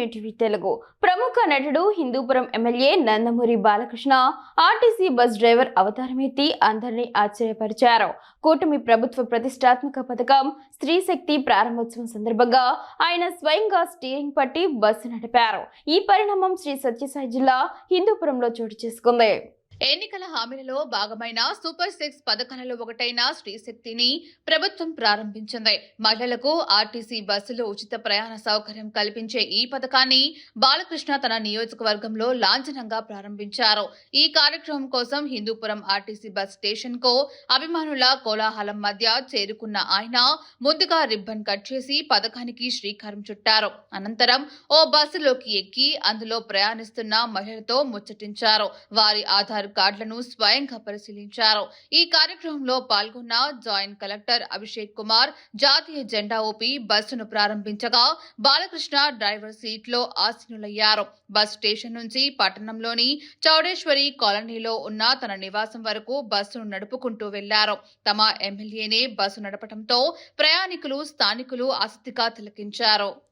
TV Telugu. ప్రముఖ నటుడు Hindupuram MLA Nandamuri Balakrishna RTC bus driver అవతారమెత్తి అందరినీ ఆశ్చర్యపరిచారు. కూటమి ప్రభుత్వ ప్రతిష్టాత్మక పథకం స్త్రీ శక్తి ప్రారంభోత్సవం సందర్భంగా ఆయన స్వయంగా స్టీరింగ్ పట్టి బస్సు నడిపారు. ఈ పరిణామం శ్రీ సత్యసాయి జిల్లా హిందూపురంలో చోటు చేసుకుంది. ఎన్నికల హామీలలో భాగమైన సూపర్ సిక్స్ పథకాలలో ఒకటైన శ్రీశక్తిని ప్రభుత్వం ప్రారంభించింది. మహిళలకు ఆర్టీసీ బస్సులో ఉచిత ప్రయాణ సౌకర్యం కల్పించే ఈ పథకాన్ని బాలకృష్ణ తన నియోజకవర్గంలో లాంఛనంగా ప్రారంభించారు. ఈ కార్యక్రమం కోసం హిందూపురం ఆర్టీసీ బస్ స్టేషన్కు అభిమానుల కోలాహలం మధ్య చేరుకున్న ఆయన ముందుగా రిబ్బన్ కట్ చేసి పథకానికి శ్రీకారం చుట్టారు. అనంతరం ఓ బస్సులోకి ఎక్కి అందులో ప్రయాణిస్తున్న మహిళలతో ముచ్చటించారు. వారి ఆధార్ కార్డులను స్వయంగా పరిశీలించారు. ఈ కార్యక్రమంలో పాల్గొన్న జాయింట్ కలెక్టర్ అభిషేక్ కుమార్ జాతీయ జెండా ఊపి బస్సును ప్రారంభించగా బాలకృష్ణ డ్రైవర్ సీట్లో ఆసీనులయ్యారు. బస్ స్టేషన్ నుంచి పట్టణంలోని చౌడేశ్వరి కాలనీలో ఉన్న తన నివాసం వరకు బస్సును నడుపుకుంటూ వెళ్ళారు. తమ ఎమ్మెల్యేనే బస్సు నడపడంతో ప్రయాణికులు స్థానికులు ఆసక్తిగా తిలకించారు.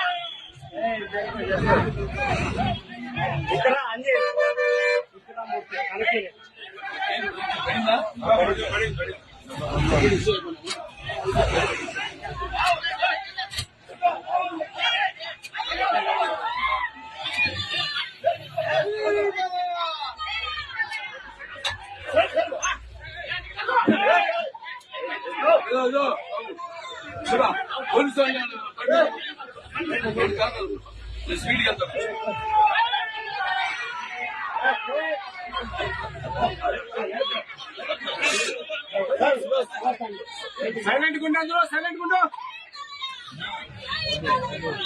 ఇక్కడ అంజీ ఇక్కడ మూర్తి కలిసి పడి, పడి, పడి. ఇదో, ఇదో. శివ, పోలీసు వాళ్ళు పడ్డారు. కాదు. స్పీడ్కి వెళ్తాం. సైలెంట్ గుండా అందులో సైలెంట్ గుండా.